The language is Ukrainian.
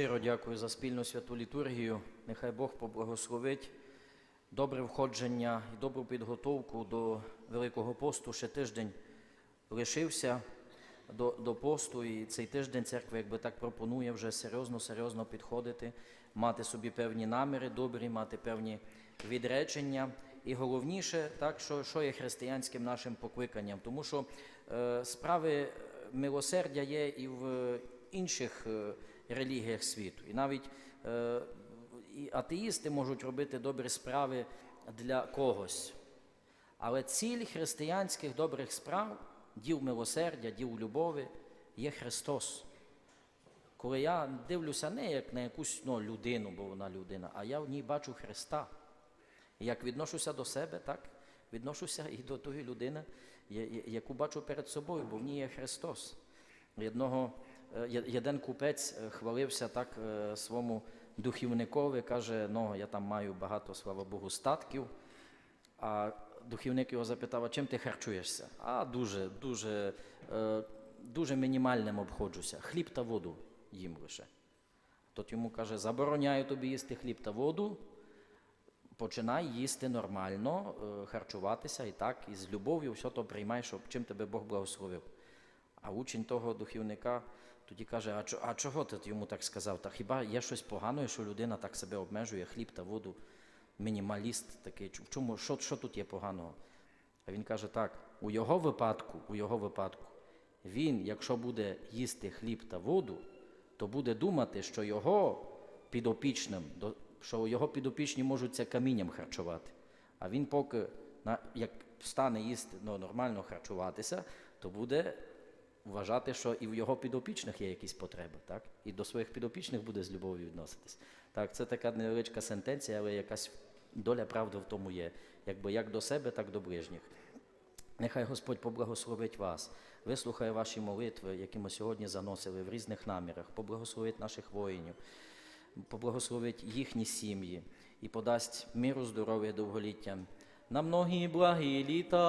Щиро дякую за спільну святу літургію. Нехай Бог поблагословить добре входження і добру підготовку до Великого посту. Ще тиждень лишився до, до посту, і цей тиждень церква якби так пропонує вже серйозно, серйозно підходити, мати собі певні наміри добрі, мати певні відречення. І головніше, так, що, що є християнським нашим покликанням, тому що е, справи милосердя є і в інших е, релігіях світу. І навіть е, атеїсти можуть робити добрі справи для когось. Але ціль християнських добрих справ, діл милосердя, діл любові є Христос. Коли я дивлюся не як на якусь ну, людину, бо вона людина, а я в ній бачу Христа. І як відношуся до себе, так відношуся і до тої людини, яку бачу перед собою, бо в ній є Христос. Одного, е, є- один купець е, хвалився так е, своєму духівникові, каже, ну, я там маю багато, слава Богу, статків. А духівник його запитав, а чим ти харчуєшся? А дуже, дуже, дуже мінімальним обходжуся. Хліб та воду їм лише. Тот йому каже, забороняю тобі їсти хліб та воду, починай їсти нормально, харчуватися і так, і з любов'ю все то приймай, щоб чим тебе Бог благословив. А учень того духівника тоді каже: а, чо- а чого ти йому так сказав? Та хіба є щось погане, що людина так себе обмежує, хліб та воду, мінімаліст такий. Чому, що, що тут є поганого? А він каже так: у його випадку, у його випадку, він, якщо буде їсти хліб та воду, то буде думати, що його підопічним, що його підопічні можуть це камінням харчувати. А він поки як стане їсти ну, нормально харчуватися, то буде вважати, що і в його підопічних є якісь потреби, так? І до своїх підопічних буде з любов'ю відноситись. Так, це така невеличка сентенція, але якась доля правди в тому є. Якби як до себе, так до ближніх. Нехай Господь поблагословить вас, вислухає ваші молитви, які ми сьогодні заносили в різних намірах, поблагословить наших воїнів, поблагословить їхні сім'ї і подасть миру, здоров'я, довголіття на многі благі літа.